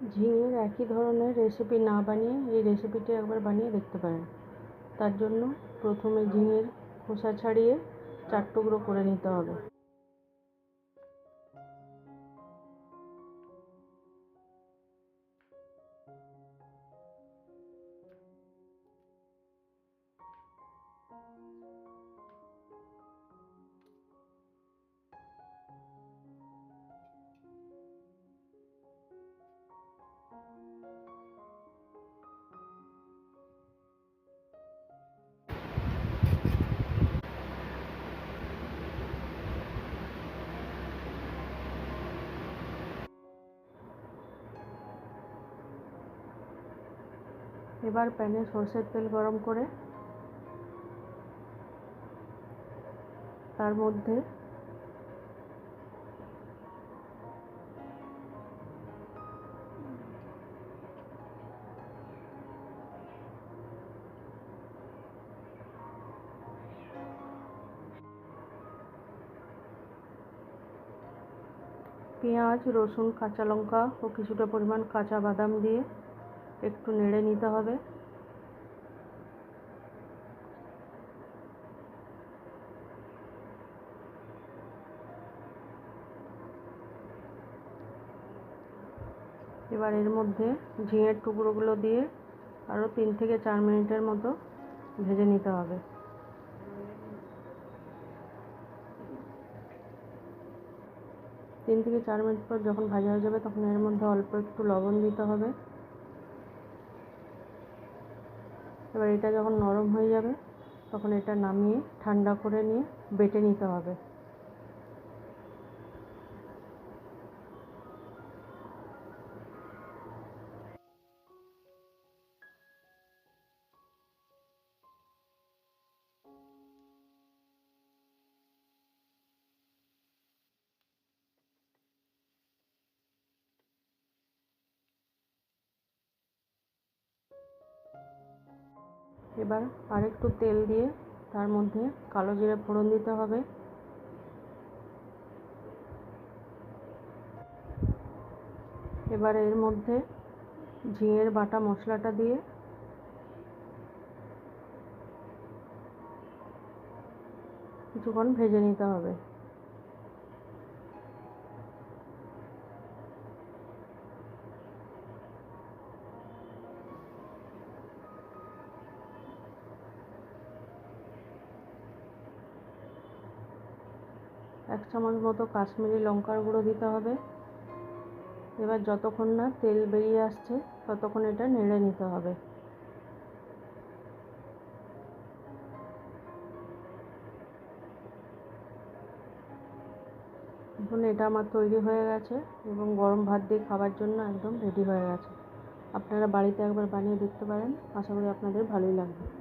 ঝিঙের একই ধরনের রেসিপি না বানিয়ে এই রেসিপিটি একবার বানিয়ে দেখতে পারেন। তার জন্য প্রথমে ঝিঙের খোসা ছাড়িয়ে চার টুকরো করে নিতে হবে। এবার প্যানে সর্ষের তেল গরম করে তার মধ্যে পেঁয়াজ, রসুন, কাঁচা লঙ্কা ও কিছুটা পরিমাণ কাঁচা বাদাম দিয়ে একটু নেড়ে নিতে হবে। এবার এর মধ্যে ঝিঙের টুকরোগুলো দিয়ে আরও তিন থেকে চার মিনিটের মতো ভেজে নিতে হবে। তিন থেকে চার মিনিট পর যখন ভাজা হয়ে যাবে, তখন এর মধ্যে অল্প একটু লবণ দিতে হবে। এবার এটা যখন নরম হয়ে যাবে, তখন এটা নামিয়ে ঠান্ডা করে নিয়ে বেটে নিতে হবে। এবার আরেকটু তেল দিয়ে তার মধ্যে কালো জিরে ফোড়ন দিতে হবে। এবার এর মধ্যে ঝিঙের বাটা মশলাটা দিয়ে কিছুক্ষণ ভেজে নিতে হবে। এক চামচ মতো কাশ্মীরি লঙ্কার গুঁড়ো দিতে হবে। এবার যতক্ষণ না তেল বেরিয়ে আসছে, ততক্ষণ এটা নেড়ে নিতে হবে। এখন এটা আমার তৈরি হয়ে গেছে এবং গরম ভাত দিয়ে খাবার জন্য একদম রেডি হয়ে গেছে। আপনারা বাড়িতে একবার বানিয়ে দেখতে পারেন। আশা করি আপনাদের ভালোই লাগবে।